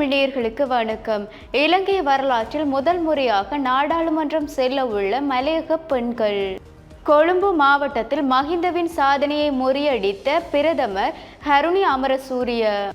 தமிழியர்களுக்கு வணக்கம். இலங்கை வரலாற்றில் முதல் முறையாக நாடாளுமன்றம் செல்ல உள்ள மலையக பெண்கள். கொழும்பு மாவட்டத்தில் மஹிந்தவின் சாதனையை முறியடித்த பிரதமர் ஹருணி அமரசூரிய.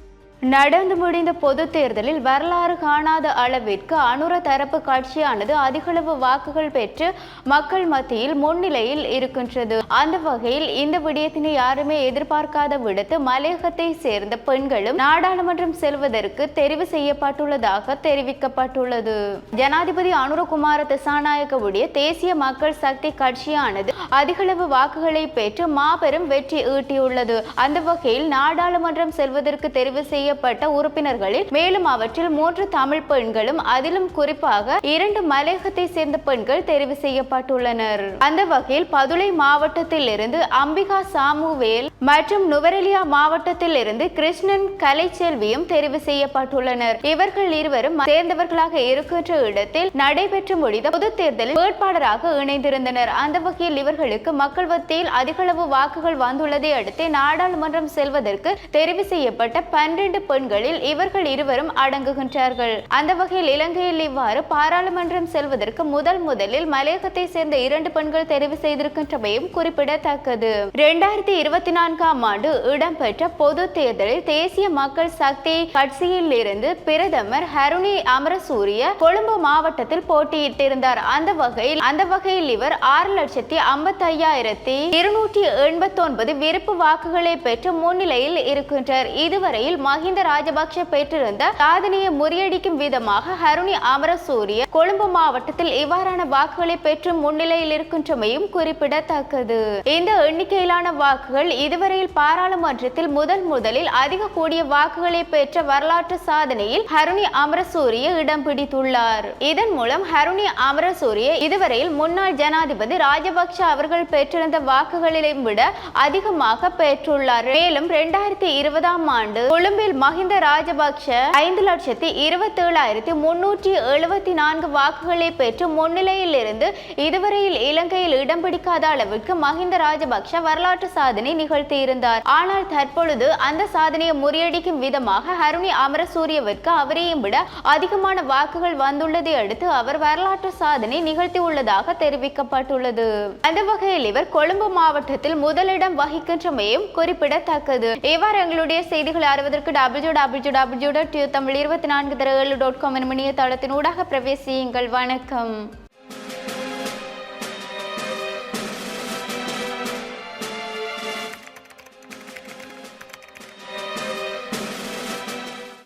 நடந்து முடிந்த பொது தேர்தலில் வரலாறு காணாத அளவிற்கு அனுர தரப்பு கட்சியானது அதிகளவு வாக்குகள் பெற்று மக்கள் மத்தியில் முன்னிலையில் இருக்கின்றது. அந்த வகையில் இந்த விடயத்தினை யாருமே எதிர்பார்க்காத விடுத்து மலையகத்தை சேர்ந்த பெண்களும் நாடாளுமன்றம் செல்வதற்கு தெரிவு செய்யப்பட்டுள்ளதாக தெரிவிக்கப்பட்டுள்ளது. ஜனாதிபதி அனுரகுமார திசாநாயக்கவுடைய தேசிய மக்கள் சக்தி கட்சியானது அதிகளவு வாக்குகளை பெற்று மாபெரும் வெற்றி ஈட்டியுள்ளது. அந்த வகையில் நாடாளுமன்றம் செல்வதற்கு தெரிவு செய்ய செய்யப்பட்ட உறுப்பினர்களில் மேலும் அவற்றில் மூன்று தமிழ் பெண்களும் அதிலும் குறிப்பாக இரண்டு மலையகத்தை சேர்ந்த பெண்கள் தெரிவு செய்யப்பட்டுள்ளனர். அந்த வகையில் பதுளை மாவட்டத்தில் இருந்து அம்பிகா சாமுவேல் மற்றும் நுவரெலியா மாவட்டத்தில் இருந்து கிருஷ்ணன் கலைச்செல்வியும் தெரிவு செய்யப்பட்டுள்ளனர். இவர்கள் இருவரும் சேர்ந்தவர்களாக இருக்கின்ற இடத்தில் நடைபெற்று முடிந்த பொது தேர்தலில் வேட்பாளராக இணைந்திருந்தனர். அந்த வகையில் இவர்களுக்கு மக்கள் மத்தியில் அதிகளவு வாக்குகள் வந்துள்ளதை அடுத்து நாடாளுமன்றம் செல்வதற்கு தெரிவு செய்யப்பட்ட பன்னிரண்டு பெண்களில் இவர்கள் இருவரும் அடங்குகின்றார்கள். அந்த வகையில் இலங்கையில் இவ்வாறு பாராளுமன்றம் செல்வதற்கு முதல் முதலில் மலையகத்தை சேர்ந்த இரண்டு பெண்கள் தெரிவு செய்திருக்கின்றமையும் குறிப்பிடத்தக்கது. இரண்டாயிரத்தி இருபத்தி நான்காம் ஆண்டு இடம்பெற்ற பொது தேர்தலில் தேசிய மக்கள் சக்தி கட்சியில் இருந்து பிரதமர் ஹருணி அமரசூரிய கொழும்பு மாவட்டத்தில் போட்டியிட்டிருந்தார். அந்த வகையில் அந்த வகையில் இவர் ஆறு லட்சத்தி ஐம்பத்தி ஐயாயிரத்தி இருநூற்றி எண்பத்தி ஒன்பது விருப்பு வாக்குகளை பெற்று முன்னிலையில் இருக்கின்றார். இதுவரையில் மஹிந்த ராஜபக்ஷ பெற்றிருந்த சாதனையை முறியடிக்கும் விதமாக ஹருணி அமரசூரிய கொழும்பு மாவட்டத்தில் இவ்வாறான வாக்குகளை பெற்று முன்னிலையில் இருக்கின்றமையும் குறிப்பிடத்தக்கது. இந்த எண்ணிக்கையிலான வாக்குகள் இதுவரையில் பாராளுமன்றத்தில் முதல் முதலில் அதிக கூடிய வாக்குகளை பெற்ற வரலாற்று சாதனையில் ஹருணி அமரசூரிய இடம் பிடித்துள்ளார். இதன் மூலம் ஹருணி அமரசூரிய இதுவரையில் முன்னாள் ஜனாதிபதி ராஜபக்ஷ அவர்கள் பெற்றிருந்த வாக்குகளை விட அதிகமாக பெற்றுள்ளார். மேலும் இரண்டாயிரத்தி இருபதாம் ஆண்டு கொழும்பில் மஹிந்த ராஜபக்ஷ ஐந்து லட்சத்தி இருபத்தி ஏழாயிரத்தி முன்னூற்றி எழுபத்தி நான்கு வாக்குகளை பெற்று முன்னிலையில் இருந்து இதுவரையில் இலங்கையில் இடம் பிடிக்காத அளவிற்கு மஹிந்த ராஜபக்ஷ வரலாற்று சாதனை நிகழ்த்தியிருந்தார். ஆனால் தற்பொழுது அந்த சாதனையை முறியடிக்கும் விதமாக ஹருணி அமரசூரியவிற்கு அவரையும் விட அதிகமான வாக்குகள் வந்துள்ளதை அடுத்து அவர் வரலாற்று சாதனை நிகழ்த்தியுள்ளதாக தெரிவிக்கப்பட்டுள்ளது. அந்த வகையில் இவர் கொழும்பு மாவட்டத்தில் முதலிடம் வகிக்கின்றமையும் குறிப்பிடத்தக்கது. இவ்வாறு எங்களுடைய செய்திகளை அறிவதற்கு W W W dot Tamil இருபத்தி நான்கு தர ஏழு டாட் காம் எனும் இணையதளத்தின் ஊடாக பிரவேசியுங்கள். வணக்கம்.